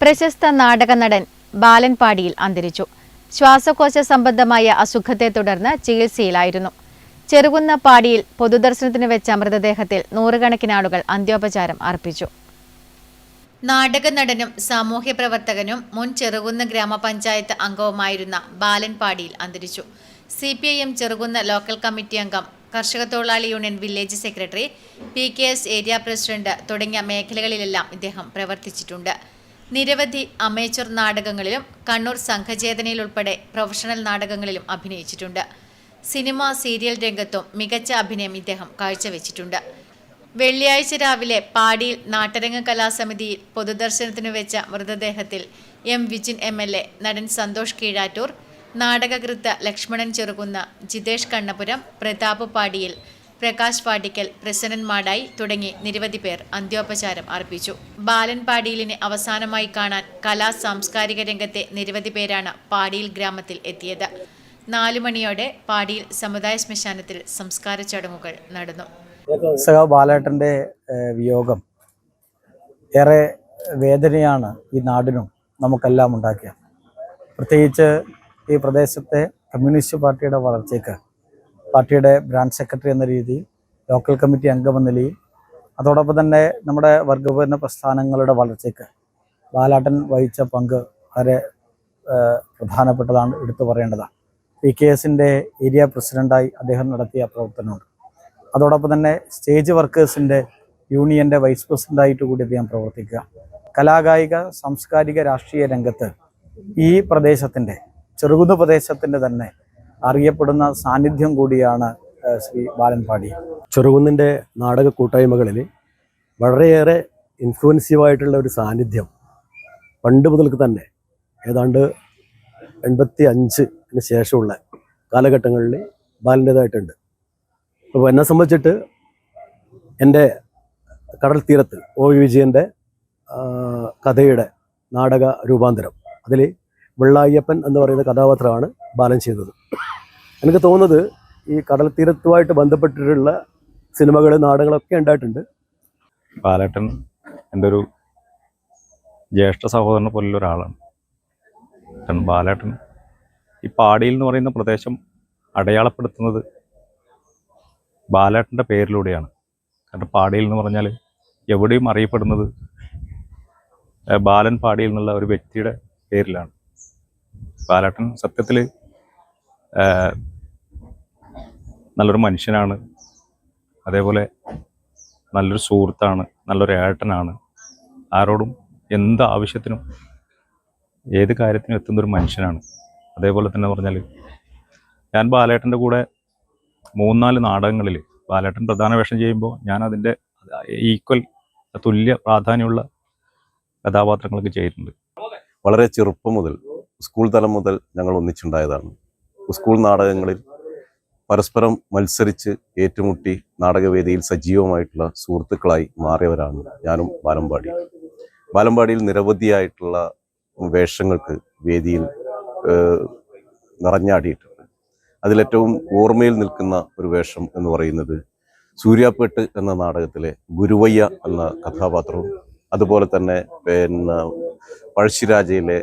പ്രശസ്ത നാടക നടൻ ബാലൻപാടിയിൽ അന്തരിച്ചു. ശ്വാസകോശ സംബന്ധമായ അസുഖത്തെ തുടർന്ന് ചികിത്സയിലായിരുന്നു. ചെറുകുന്ന പാടിയിൽ പൊതുദർശനത്തിന് വെച്ച മൃതദേഹത്തിൽ നൂറുകണക്കിന് ആളുകൾ അന്ത്യോപചാരം അർപ്പിച്ചു. നാടക നടനും സാമൂഹ്യ പ്രവർത്തകനും മുൻ ചെറുകുന്ന് ഗ്രാമപഞ്ചായത്ത് അംഗവുമായിരുന്ന ബാലൻപാടിയിൽ അന്തരിച്ചു. C P I M Cherukunnu local committee അംഗം കർഷക തൊഴിലാളി union village secretary P K S area president തുടങ്ങിയ മേഖലകളിലെല്ലാം ഇദ്ദേഹം പ്രവർത്തിച്ചിട്ടുണ്ട്. നിരവധി അമേച്ചർ നാടകങ്ങളിലും കണ്ണൂർ സംഘചേതനയിൽ ഉൾപ്പെടെ പ്രൊഫഷണൽ നാടകങ്ങളിലും അഭിനയിച്ചിട്ടുണ്ട്. സിനിമ സീരിയൽ രംഗത്തും മികച്ച അഭിനയം ഇദ്ദേഹം കാഴ്ചവെച്ചിട്ടുണ്ട്. വെള്ളിയാഴ്ച രാവിലെ പാടിയിൽ നാട്ടരങ്ങ കലാസമിതിയിൽ പൊതുദർശനത്തിനു വെച്ച മൃതദേഹത്തിൽ M Vijin M L A നടൻ സന്തോഷ് കീഴാറ്റൂർ നാടകകൃത്ത് ലക്ഷ്മണൻ ചെറുകുന്ന ജിതേഷ് കണ്ണപുരം പ്രതാപ് പാടിയിൽ പ്രകാശ് പാടിക്കൽ പ്രസന്നൻ തുടങ്ങി നിരവധി പേർ അന്ത്യോപചാരം അർപ്പിച്ചു. ബാലൻ പാടിയിലിനെ അവസാനമായി കാണാൻ കലാ സാംസ്കാരിക രംഗത്തെ നിരവധി പേരാണ് പാടിയിൽ ഗ്രാമത്തിൽ എത്തിയത്. നാലു മണിയോടെ പാടിയിൽ സമുദായ ശ്മശാനത്തിൽ സംസ്കാര ചടങ്ങുകൾ നടന്നു. ഏഹ്, വിയോഗം ഏറെ വേദനയാണ് ഈ നാടിനും നമുക്കെല്ലാം ഉണ്ടാക്കിയത്. പ്രത്യേകിച്ച് ഈ പ്രദേശത്തെ കമ്മ്യൂണിസ്റ്റ് പാർട്ടിയുടെ വളർച്ചയ്ക്ക് പാർട്ടിയുടെ ബ്രാഞ്ച് സെക്രട്ടറി എന്ന രീതിയിൽ ലോക്കൽ കമ്മിറ്റി അംഗമെന്ന നിലയിൽ. അതോടൊപ്പം തന്നെ നമ്മുടെ വർഗപൂർണ പ്രസ്ഥാനങ്ങളുടെ വളർച്ചയ്ക്ക് ബാലാട്ടൻ വഹിച്ച പങ്ക് വളരെ പ്രധാനപ്പെട്ടതാണ് എടുത്തു പറയേണ്ടതാണ്. പി കെ എസിന്റെ ഏരിയ പ്രസിഡന്റായി അദ്ദേഹം നടത്തിയ പ്രവർത്തനമുണ്ട് അതോടൊപ്പം തന്നെ സ്റ്റേജ് വർക്കേഴ്സിന്റെ യൂണിയന്റെ വൈസ് പ്രസിഡന്റായിട്ട് കൂടി അദ്ദേഹം പ്രവർത്തിക്കുക. കലാകായിക സാംസ്കാരിക രാഷ്ട്രീയ രംഗത്ത് ഈ പ്രദേശത്തിന്റെ ചെറുകുന്ന് പ്രദേശത്തിന്റെ തന്നെ അറിയപ്പെടുന്ന സാന്നിധ്യം കൂടിയാണ് ശ്രീ ബാലൻപാടി ചെറുകുന്നിന്റെ നാടക കൂട്ടായ്മകളിൽ വളരെയേറെ ഇൻഫ്ലുവൻസീവായിട്ടുള്ള ഒരു സാന്നിധ്യം പണ്ട് മുതൽക്ക് തന്നെ ഏതാണ്ട് എൺപത്തി അഞ്ചിന് ശേഷമുള്ള കാലഘട്ടങ്ങളിൽ ബാലന്റേതായിട്ടുണ്ട് അപ്പോൾ എന്നെ സംബന്ധിച്ചിട്ട് എന്റെ കടൽ തീരത്ത് ഒ വി വിജയന്റെ കഥയുടെ നാടക രൂപാന്തരം അതിൽ വെള്ളായ്യപ്പൻ എന്ന് പറയുന്ന കഥാപാത്രമാണ് ബാലൻ ചെയ്തത്. എനിക്ക് തോന്നുന്നത് ഈ കടൽ തീരത്തുമായിട്ട് ബന്ധപ്പെട്ടിട്ടുള്ള സിനിമകൾ നാടകങ്ങളൊക്കെ ഉണ്ടായിട്ടുണ്ട്. ബാലേട്ടൻ എന്റെ ഒരു ജ്യേഷ്ഠ സഹോദരനെ പോലുള്ള ഒരാളാണ്. ബാലേട്ടൻ ഈ പാടിയിൽ എന്ന് പറയുന്ന പ്രദേശം അടയാളപ്പെടുത്തുന്നത് ബാലേട്ടന്റെ പേരിലൂടെയാണ്. കാരണം പാടിയിൽ എന്ന് പറഞ്ഞാൽ എവിടെയും അറിയപ്പെടുന്നത് ബാലൻ പാടിയിൽ എന്നുള്ള ഒരു വ്യക്തിയുടെ പേരിലാണ്. ബാലേട്ടൻ സത്യത്തിൽ നല്ലൊരു മനുഷ്യനാണ്. അതേപോലെ നല്ലൊരു സുഹൃത്താണ് നല്ലൊരു ഏട്ടനാണ്. ആരോടും എന്ത് ആവശ്യത്തിനും ഏത് കാര്യത്തിനും എത്തുന്നൊരു മനുഷ്യനാണ്. അതേപോലെ തന്നെ പറഞ്ഞാൽ ഞാൻ ബാലേട്ടന്റെ കൂടെ മൂന്നാൽ നാടകങ്ങളിൽ ബാലേട്ടൻ പ്രധാന വേഷം ചെയ്യുമ്പോൾ ഞാൻ അതിന്റെ ഈക്വൽ തുല്യ പ്രാധാന്യമുള്ള കഥാപാത്രങ്ങളൊക്കെ ചെയ്തിട്ടുണ്ട്. വളരെ ചെറുപ്പം മുതൽ സ്കൂൾ തലം മുതൽ ഞങ്ങൾ ഒന്നിച്ചുണ്ടായതാണ്. സ്കൂൾ നാടകങ്ങളിൽ പരസ്പരം മത്സരിച്ച് ഏറ്റുമുട്ടി നാടകവേദിയിൽ സജീവമായിട്ടുള്ള സുഹൃത്തുക്കളായി മാറിയവരാണ് ഞാനും ബാലമ്പാടി. ബാലമ്പാടിയിൽ നിരവധിയായിട്ടുള്ള വേഷങ്ങൾക്ക് വേദിയിൽ നിറഞ്ഞാടിയിട്ടുണ്ട്. അതിലേറ്റവും ഓർമ്മയിൽ നിൽക്കുന്ന ഒരു വേഷം എന്ന് പറയുന്നത് സൂര്യാപ്പേട്ട് എന്ന നാടകത്തിലെ ഗുരുവയ്യ എന്ന കഥാപാത്രവും അതുപോലെ തന്നെ പിന്നെ പഴശ്ശിരാജയിലെ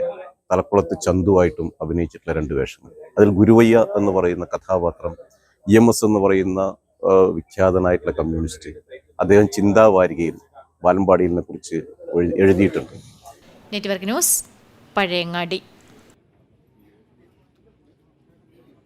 തലക്കുളത്ത് ചന്തുവായിട്ടും അഭിനയിച്ചിട്ടുള്ള രണ്ട് വേഷങ്ങൾ. അതിൽ ഗുരുവയ്യ എന്ന് പറയുന്ന കഥാപാത്രം ഇ എം എസ് എന്ന് പറയുന്ന വിഖ്യാതനായിട്ടുള്ള കമ്മ്യൂണിസ്റ്റ് അദ്ദേഹം ചിന്താവാരികയിൽ വാലമ്പാടിയിലിനെ കുറിച്ച് എഴുതിയിട്ടുണ്ട്. Network news Pazhayangadi.